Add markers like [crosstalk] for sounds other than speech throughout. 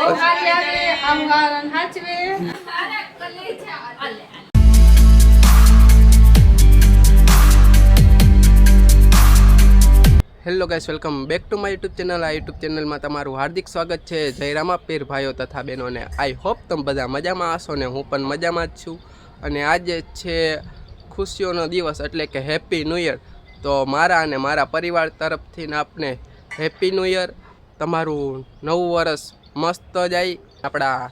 Hello guys, welcome back to my YouTube channel. આ YouTube ચેનલમાં તમારું હાર્દિક સ્વાગત છે. જયરામા પીર ભાઈઓ તથા બહેનોને. આઈ હોપ તમે બધા મજામાં હશો ને હું પણ મજામાં જ છું. અને આજે છે ખુશીઓનો દિવસ એટલે કે હેપી ન્યૂ યર તો મારા અને મારા પરિવાર તરફથી આપને હેપી ન્યૂ યર તમારું નવું વર્ષ મસ્ત જાય આપણા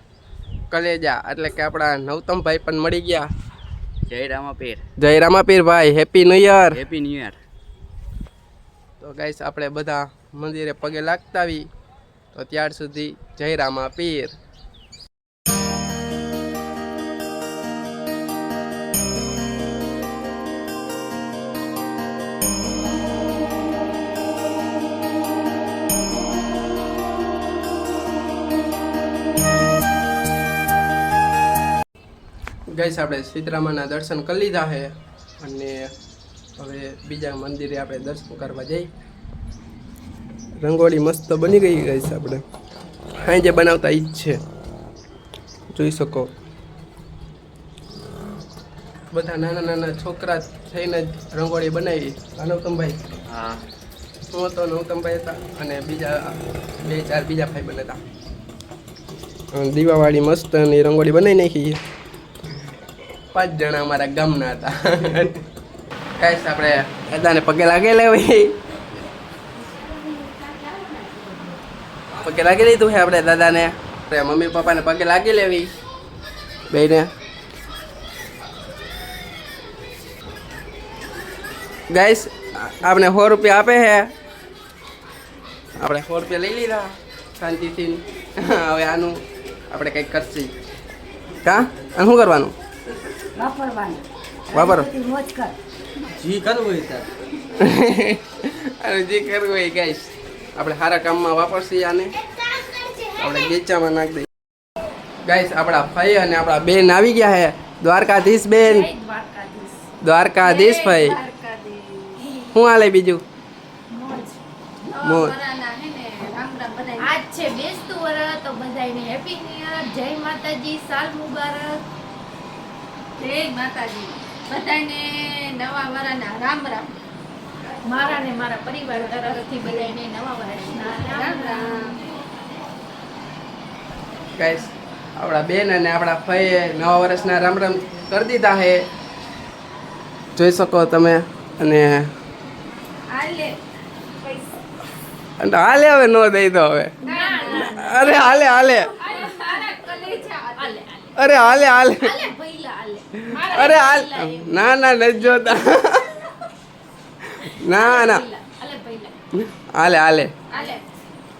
કલેજા. એટલે કે આપણા નવતમભાઈ પણ મળી ગયા. જય રામાપીર. જય રામાપીર ભાઈ happy new year happy new year તો ગાઈસ આપણે બધા મંદિરે પગે લાગતા આવી. તો ત્યાર સુધી જય રામા ગાઈસ આપણે સીતરામાના દર્શન કરી લીધા છે અને હવે બીજા મંદિરે આપણે દર્શન કરવા જઈ. રંગોળી મસ્ત બની ગઈ ગઈ છે આપણે. હા જે બનાવતા ઈ જ છે. જોઈ શકો. બધા નાના નાના છોકરા થઈને જ રંગોળી બનાવી. નવતમભાઈ? હા. હું તો નવતમભાઈ હતા અને બીજા બે ચાર બીજા ભાઈ બન હતા. અને દીવાવાળી મસ્ત અને રંગોળી બનાવી નાખી પાંચ જણા અમારા ગામના હતા. કાંઈ આપણે દાદાને પગે લાગે લેવી પગે લાગી લીધું છે આપણે દાદાને. આપણે મમ્મી પપ્પાને પગે લાગી લેવી. બેને ગાઈસ, આપણે સો રૂપિયા આપે છે. આપણે સો રૂપિયા લઈ લીધા શાંતિથી. હવે આનું આપણે કંઈક કરશી. કા? શું કરવાનું? વાપરવાની. વાપરો. મોજ કર. જી કરવું હોય તાર અને જે કરવું હોય ગાઈસ. આપણે સારા કામમાં વાપરશી આને. આપણે ગીચામાં નાખી દઈએ. ગાઈસ આપણા ભાઈ અને આપણા બેન આવી ગયા છે દ્વારકાધીશ બેન. દ્વારકાધીશ. દ્વારકાધીશ ભાઈ શું હાલે બીજું? મોજ. મોજ. વરાના હે ને રામ રામ બધાય. આજ છે બેસતું વરસ તો બધાને હેપી ન્યુ યર જય માતાજી સાલ મુબારક. જય માતાજી. બધાને નવા વરાના રામ રામ. મારા ને મારા પરિવાર તરફથી બધાને નવા વર્ષના રામ રામ. ગાઈસ આપણા બેન અને આપણા ભાઈએ નવા વર્ષના રામ રામ કરી દીધા હે જોઈ શકો તમે અને હાલે. હવે નો દઈ દો હવે. અરે હાલે હાલે આલે મારા કલેજા આલે અરે હાલે હાલે અરે હાલ ના ના નથી જોતા. ના ના. હાલે હાલે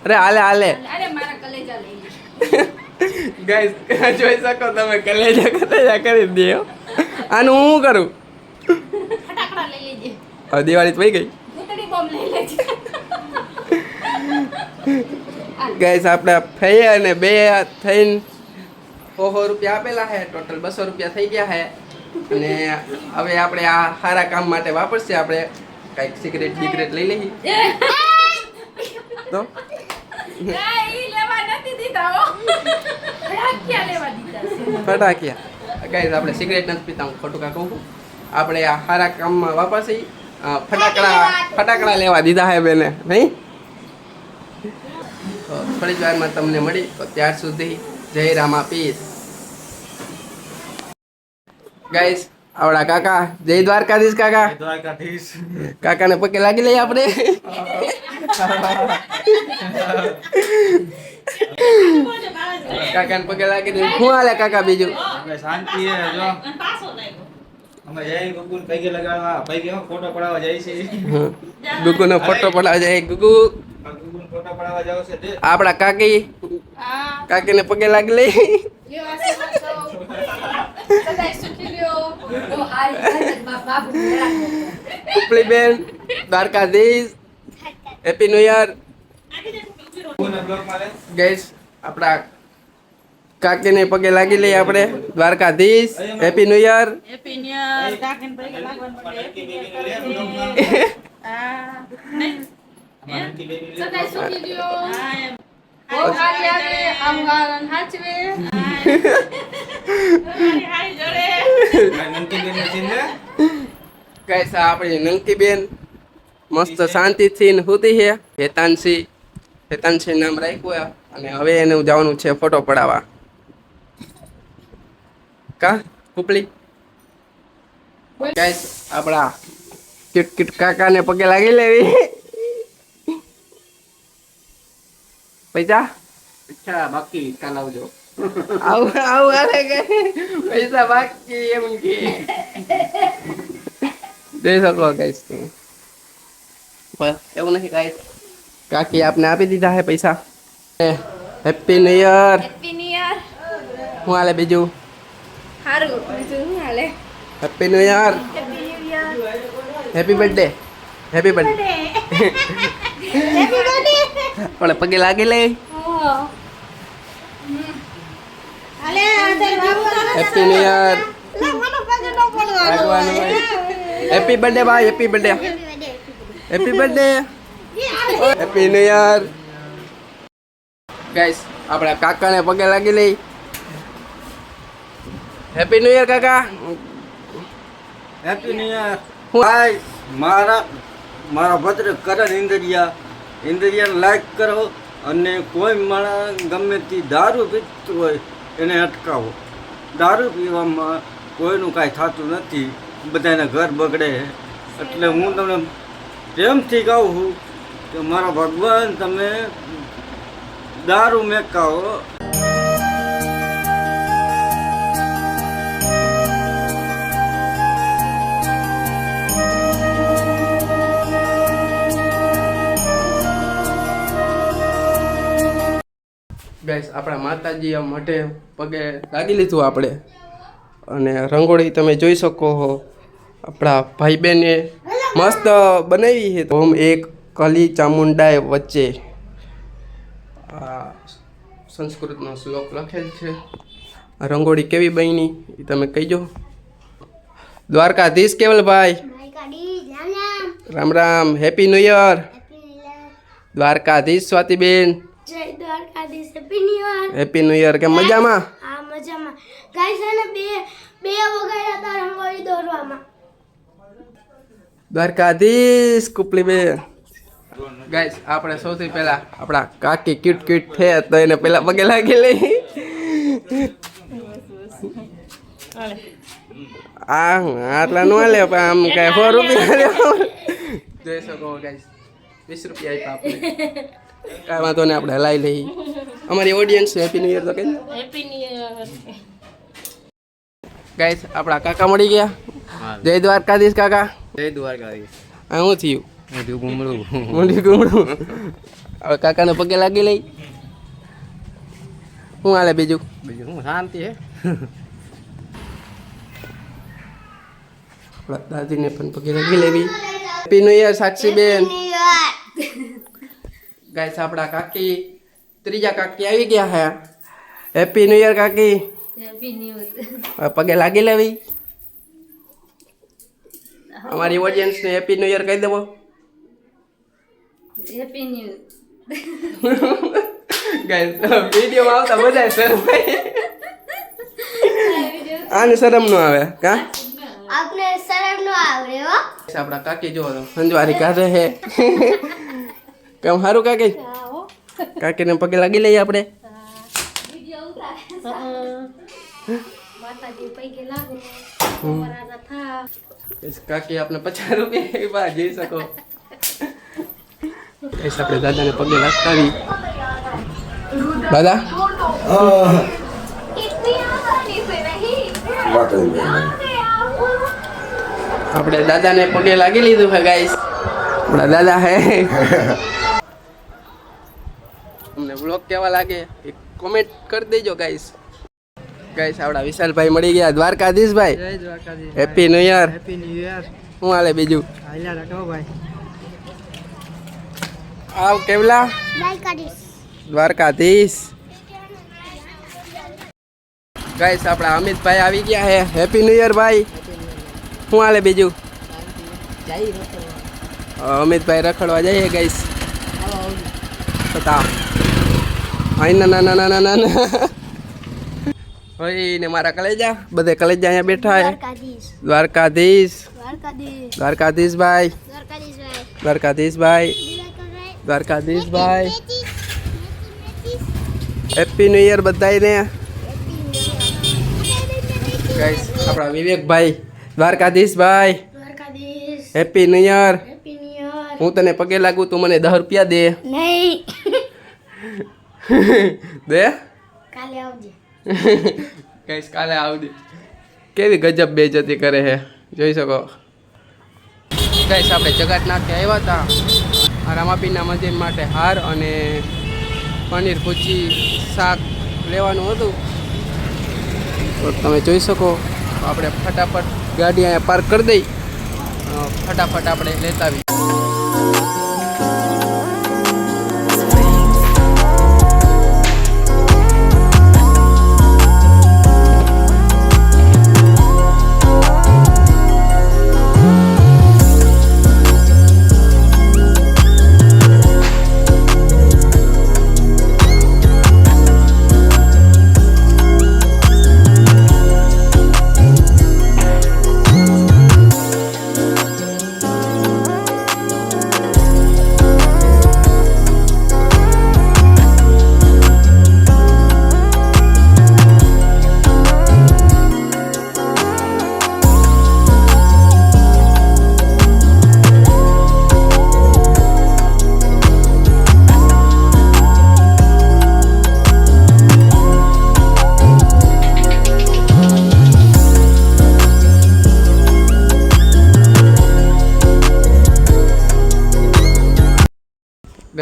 અરે હાલે હાલે ગાઈસ જોઈ શકો તમે કલેજા કલેજા કરી દે આનું હું કરું? હવે દિવાળી થઈ ગઈ. ગાઈસ આપણે ફઈ અને બે થઈને સો રૂપિયા આપેલા છે ટોટલ બસો રૂપિયા થઈ ગયા છે અને હવે આપણે આ સારા કામ માટે વાપરશે આપણે. કંઈક સિગરેટ બિગરેટ લઈ લઈએ. તો? ફટાકિયા ગાઈઝ આપણે સિગરેટ નથી પીતા હું ખોટું કાં કહું આપણે આ સારા કામમાં વાપરશે. ફટાકડા ફટાકડા લેવા દીધા હે બેને નહીં? તો થોડી જ વારમાં તમને મળી. તો ત્યાર સુધી જય રામા પીર ગાઈસ આવડા કાકા. જય દ્વારકાધીશ કાકા. દ્વારકાધીશ. કાકાને પગે લાગી લઈએ આપણે. કાકાને પગે લાગી દે શું હાલે કાકા બીજું? શાંતિ હે જો. અમે જય ગુગુલ પૈકે લગાડવા. પૈકે ફોટો પડાવવા જાય છે? ગુગુનો ફોટો પડાવે છે ગુગુ. આ ગુગુલ ફોટો પડાવવા જાવ છે તે. આપણા કાકી. ને કાકીને પગે લાગી લઈ ઉપલી બેન દ્વારકાધીશ હેપી ન્યુ યર ગઈશ આપણા કાકીને પગે લાગી લઈએ આપણે. Dwarkadhish happy new year happy new year કાકીને પગે લાગવાનું માં આ નહીં સદાય સુખી રહ્યો આ એમ બહુ સારી આ આપણી નંકી બેન મસ્ત શાંતિથી ને હુતી છે. હેતાનસી હેતાનસી નામ રાખ્યું અને હવે એને જવાનું છે ફોટો પડાવવા. કા? કુપલી ગાઈસ, આપણા કિટ કિટ કાકાને પગે લાગી લેવી. પૈસા? પૈસા બાકી કાલ આવજો. આવું આવું કે? પૈસા બાકી એમ કે. જઈ શકો ગાઈસ એવું નથી ગાઈસ કાકી આપને આપી દીધા હે પૈસા? Happy new year happy new year હું હાલે બીજું? સારું બીજું શું હાલે? Happy new year happy new year happy birthday happy birthday happy birthday પણ પગે લાગી લે Babu happy new year happy birthday ભાઈ. Happy birthday happy birthday happy new year guys આપણા કાકાને પગે લાગી લઈ. હેપી ન્યુ યર કાકા. હેપી ન્યુ યર હું- ભાઈ મારા મારા ભદ્ર કરણ ઇન્દ્રિયા. ઇન્દ્રિયા લાઈક કરો અને કોઈ માણસ ગમે તે દારૂ પીતું હોય એને અટકાવો. દારૂ પીવામાં કોઈનું કાંઈ થતું નથી. બધાને ઘર બગડે એટલે હું તમને પ્રેમથી કહું છું કે મારા ભગવાન, તમે દારૂ મેકાવો. ગાઈસ આપણા માતાજી આમ મઢે પગે લાગી લીધું આપણે. અને રંગોળી તમે જોઈ શકો હો. આપણા ભાઈ બહેને મસ્ત બનાવી છે. ઓમ એક કલી ચામુંડાએ વચ્ચે આ સંસ્કૃતનો શ્લોક લખેલ છે. રંગોળી કેવી બની એ તમે કહીજો. દ્વારકાધીશ કેવલભાઈ Ram Ram. Happy new year Dwarkadhish સ્વાતિબેન. જય Dwarkadhish happy new year happy new year કેમ મજામાં? હા મજામાં. ગાઈસ અને બે બે વગાડ્યા હતા રંગોળી દોરવામાં. દ્વારકાધીશ કુપલી બે. ગાઈસ આપણે સૌથી પહેલા આપણા કાકી ક્યુટ ક્યુટ છે તો એને પહેલા પગે લાગી લઈ. આ આટલા નો લે પણ આમ કઈ સો રૂપિયા. જોઈ શકો ગાઈસ વીસ રૂપિયા આપ્યા આપણે. કાંઈ વાંધો નહીં આપણે હલાવી લઈ અમારી ઓડિયન્સ હેપી ન્યુ યર તો કહી હેપી ન્યુ યર ગાઈસ આપણા કાકા મળી ગયા. જય દ્વારકાધીશ કાકા. જય દ્વારકાધીશ. હું થયું? ગુમડું મોઢી ગુમડું હવે કાકાને પગે લાગી લઈ. શું હાલે બીજું? બીજું હું શાંતિ હે? દાદીને પણ પગે લાગી લેવી. હેપી ન્યુ યર સાક્ષીબેન ગાઈસ આપણા કાકી. ત્રીજા કાકી આવી ગયા હે. હેપી ન્યુ યર કાકી. હેપી ન્યુ યર પગે લાગી લેવી. અમારી ઓડિયન્સને હેપી ન્યુ યર કહી દેવો. હેપી ન્યુ ગાઈસ વિડીયોમાં આવતા બધા શરમ આને શરમ નો આવે કા? આપને શરમ નો આવે હો. આપડા કાકી જો સંજવારી કાઢે હે કેમ સારું કાકી કાકીને પગે લાગી લઈએ આપણે. કાકી આપણે પચાસ રૂપિયા એવી જઈ શકો. આપણે દાદાને પગે લાગતા આવી. દાદા આપણે દાદાને પગે લાગી લીધું છે ગાઈસ આપણા દાદા હે. [laughs] અમને બ્લોગ કેવા લાગે એ કોમેન્ટ કરી દેજો ગાઈસ ગાઈસ આપણા વિશાલભાઈ મળી ગયા. દ્વારકાધીશભાઈ. Happy new year happy new year શું હાલે બીજું? હાલ્યા રાખો ભાઈ. આવ કેવલા? દ્વારકાધીશ. દ્વારકાધીશ. ગાઈસ આપણા અમિતભાઈ આવી ગયા હે. હેપી ન્યુ યર ભાઈ. શું હાલે બીજું? અ, અમિતભાઈ રખડવા જઈએ ગાઈસ છતાં અહીં ના ના ના ના ના ના ને. મારા કલેજા? બધે કલેજા અહીંયા બેઠા હે. દ્વારકાધીશ. દ્વારકાધીશ. દ્વારકાધીશ. દ્વારકાધીશભાઈ દ્વારકાધીશભાઈ હેપી ન્યુ યર બધાને ગાઈસ આપણા વિવેકભાઈ. દ્વારકાધીશભાઈ Dwarkadhish. Happy happy new year હું તને પગે લાગુ તું મને દસ રૂપિયા દે. નહીં. [laughs] દે? કાલે આવજે. કઈશ કાલે આવજે. કેવી ગજબ બેજતી કરે છે જોઈ શકો. કઈશ આપણે જગત નાખે આવ્યા હતા રામાપીના મંદિર માટે હાર અને પનીર ભૂચી શાક લેવાનું હતું. તો તમે જોઈ શકો આપણે ફટાફટ ગાડી અહીંયા પાર્ક કરી દઈ. ફટાફટ આપણે લેતા આવી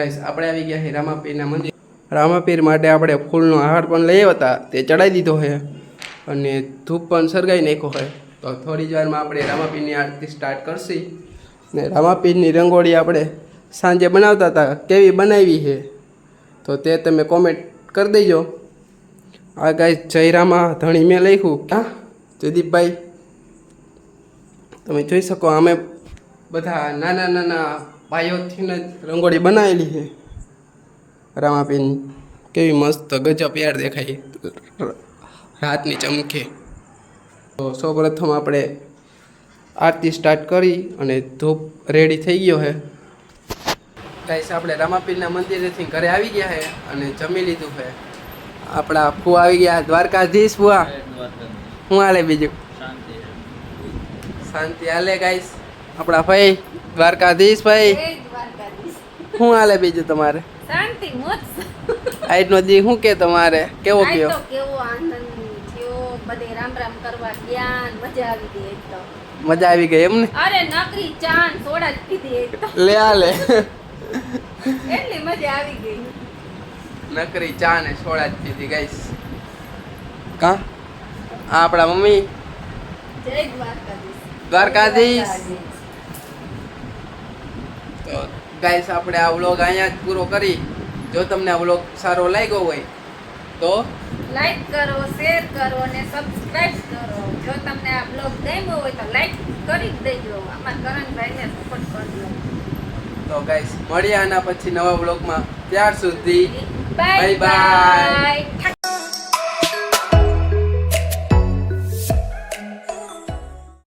ગાઈસ, આપણે આવી ગયા છે રામાપીરના મંદિર. રામાપીર માટે આપણે ફૂલનો હાર પણ લઈ હતા તે ચડાવી દીધો છે અને ધૂપ પણ સળગાવી નાખ્યો છે તો થોડી જ વારમાં આપણે રામાપીરની આરતી સ્ટાર્ટ કરશી. ને રામાપીરની રંગોળી આપણે સાંજે બનાવતા હતા, કેવી બનાવી છે તો તે તમે કોમેન્ટ કરી દેજો. આ ગાઈસ જયરામા ધણી મેં લખ્યું. હા, જયદીપભાઈ, તમે જોઈ શકો અમે બધા નાના નાના ભાઈઓથી જ રંગોળી બનાવેલી છે. રામાપીન કેવી મસ્ત ગજબ યાર દેખાય. રાતની ચમકે. તો સૌપ્રથમ આપણે આરતી સ્ટાર્ટ કરી અને ધૂપ રેડી થઈ ગયો છે. ગાઈસ આપણે રામાપીરના મંદિરેથી ઘરે આવી ગયા છે અને જમી લીધું છે. આપણા ફૂ આવી ગયા દ્વારકાધીશ ફુવા શું હાલે બીજું? શાંતિ હાલે ગાઈસ આપણા ભાઈ દ્વારકાધીશ ભાઈ. શું હાલે બીજું તમારે? શાંતિ મોજ. આજનો દી શું કે તમારે? કેવો કયો કેવો આનંદ થયો. બધે રામ રામ કરવા ગયા મજા આવી ગઈ તો. મજા આવી ગઈ એમને? અરે નકરી ચાન સોડા જ પીધી લે આ લે. એટલી મજા આવી ગઈ. નકરી ચા ને સોડા જ પીધી ગાઈસ. કા? આપણા મમ્મી? જય દ્વારકાધીશ. દ્વારકાધીશ. તો ગાઈસ આપણે આ વ્લોગ અહીંયા જ પૂરો કરી. જો તમને આ વ્લોગ સારો લાગ્યો હોય તો લાઈક કરો શેર કરો અને સબસ્ક્રાઇબ કરો. જો તમને આ બ્લોગ ગમ્યો હોય તો લાઈક કરી દેજો. અમારા કરણભાઈને સપોર્ટ કરજો. તો ગાઈસ મળીએ આના પછી નવા બ્લોગમાં ત્યાર સુધી બાય. બાય